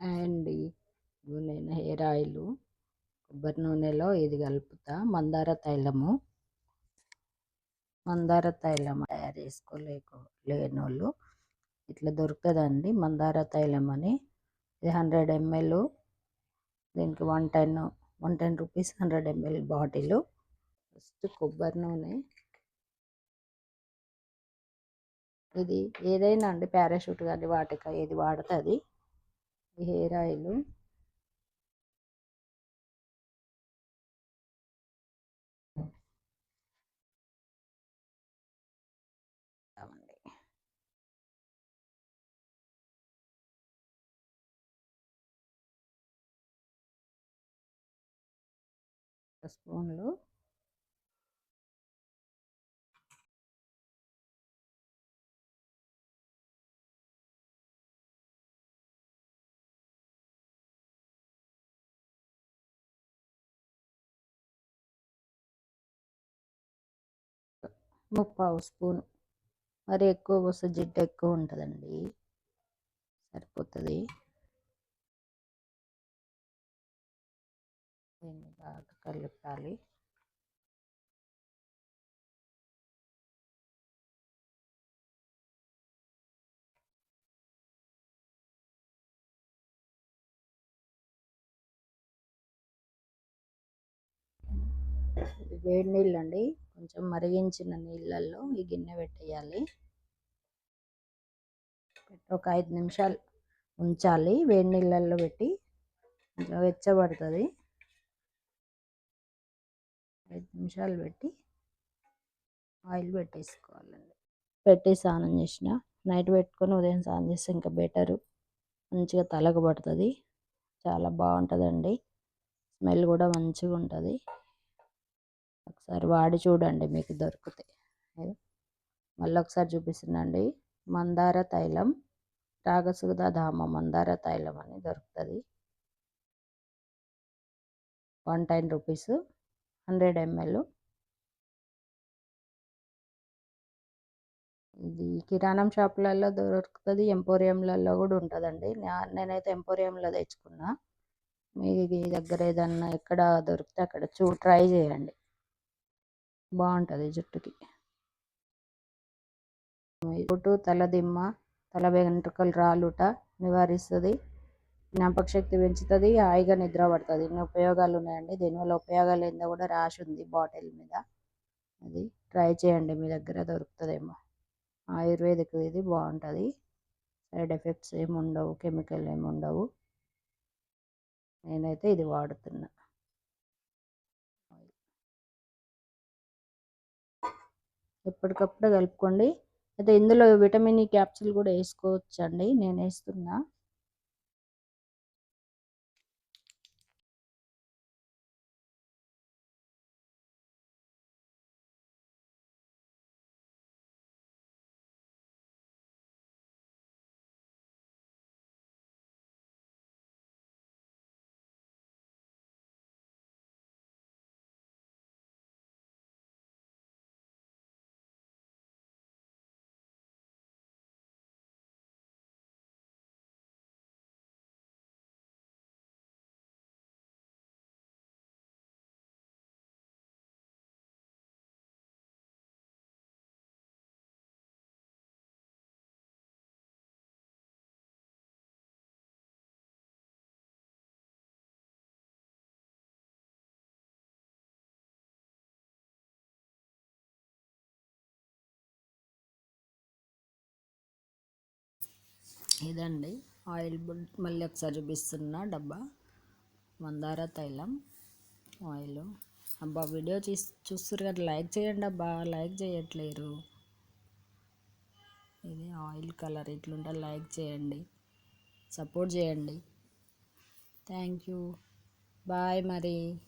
And నేను hair oil కొబ్బరి నూనెలో ఇది కలుపుతా. మందార తైలము. మందార తైలం తయారు చేసుకోలేక లేని వాళ్ళు ఇట్లా దొరుకుతుందండి. మందార తైలం అని. ఇది హండ్రెడ్ ఎంఎల్. దీనికి one ten one ten rupees hundred ML bottle. First కొబ్బరి నూనె. ఇది ఏదైనా అండి పారాషూట్ కానీ వాటిక ఏది వాడుతుంది. ఈ హెయిర్ ఆయిల్. స్పూన్లు. ముప్పావు స్పూన్. మరి ఎక్కువ పోస్తే జిడ్డు ఎక్కువ ఉంటుందండి. సరిపోతుంది. దీన్ని బాగా కలుపాలి. వేడి నీళ్ళు అండి కొంచెం మరిగించిన నీళ్ళల్లో ఈ గిన్నె పెట్టేయాలి. ఒక ఐదు నిమిషాలు ఉంచాలి. వేడి నీళ్ళల్లో పెట్టి కొంచెం వెచ్చబడుతుంది. ఐదు నిమిషాలు పెట్టి ఆయిల్ పెట్టేసుకోవాలండి. పెట్టి స్నానం చేసిన. నైట్ పెట్టుకొని ఉదయం స్నానం చేస్తే ఇంకా బెటరు. మంచిగా తలకు పడుతుంది. చాలా బాగుంటుందండి. స్మెల్ కూడా మంచిగా ఉంటుంది ఒకసారి వాడి చూడండి మీకు దొరుకుతాయి మళ్ళీ ఒకసారి చూపిస్తుందండి మందార తైలం రాగసుధ ధామ మందార తైలం అని దొరుకుతుంది. One ten rupees hundred ML. ఇది కిరాణం షాపులలో దొరుకుతుంది ఎంపోరియంలలో కూడా ఉంటుందండి. నేనైతే ఎంపోరియంలో తెచ్చుకున్నా. మీ దగ్గర ఏదన్నా ఎక్కడ దొరికితే అక్కడ చూ ట్రై చేయండి. బాగుంటుంది జుట్టుకి. జుట్టు తలదిమ్మ తల వెంట్రుకలు రాలుట నివారిస్తుంది. జ్ఞాపక శక్తి పెంచుతుంది హాయిగా నిద్ర పడుతుంది. ఇన్ని ఉపయోగాలు ఉన్నాయండి. దీనివల్ల ఉపయోగాలు ఏందో కూడా రాసి ఉంది బాటిల్ మీద. అది ట్రై చేయండి మీ దగ్గర దొరుకుతుందేమో. ఆయుర్వేదిక్ ఇది బాగుంటుంది. సైడ్ ఎఫెక్ట్స్ ఏమి ఉండవు కెమికల్ ఏమి ఉండవు నేనైతే ఇది వాడుతున్నా. ఎప్పటికప్పుడు కలుపుకోండి. అయితే ఇందులో విటమిన్ ఈ క్యాప్సూల్ కూడా వేసుకోవచ్చు అండి నేను వేస్తున్నా. ఇదండి. ఆయిల్ మళ్ళీ ఒకసారి చూపిస్తున్న డబ్బా. మందార తైలం ఆయిల్. అబ్బా వీడియో చూ చూస్తారు కదా లైక్ చేయండి అబ్బా లైక్ చేయట్లేరు. ఇది ఆయిల్ కలర్ ఇట్లుంటే లైక్ చేయండి సపోర్ట్ చేయండి. Thank you. బాయ్ మరి.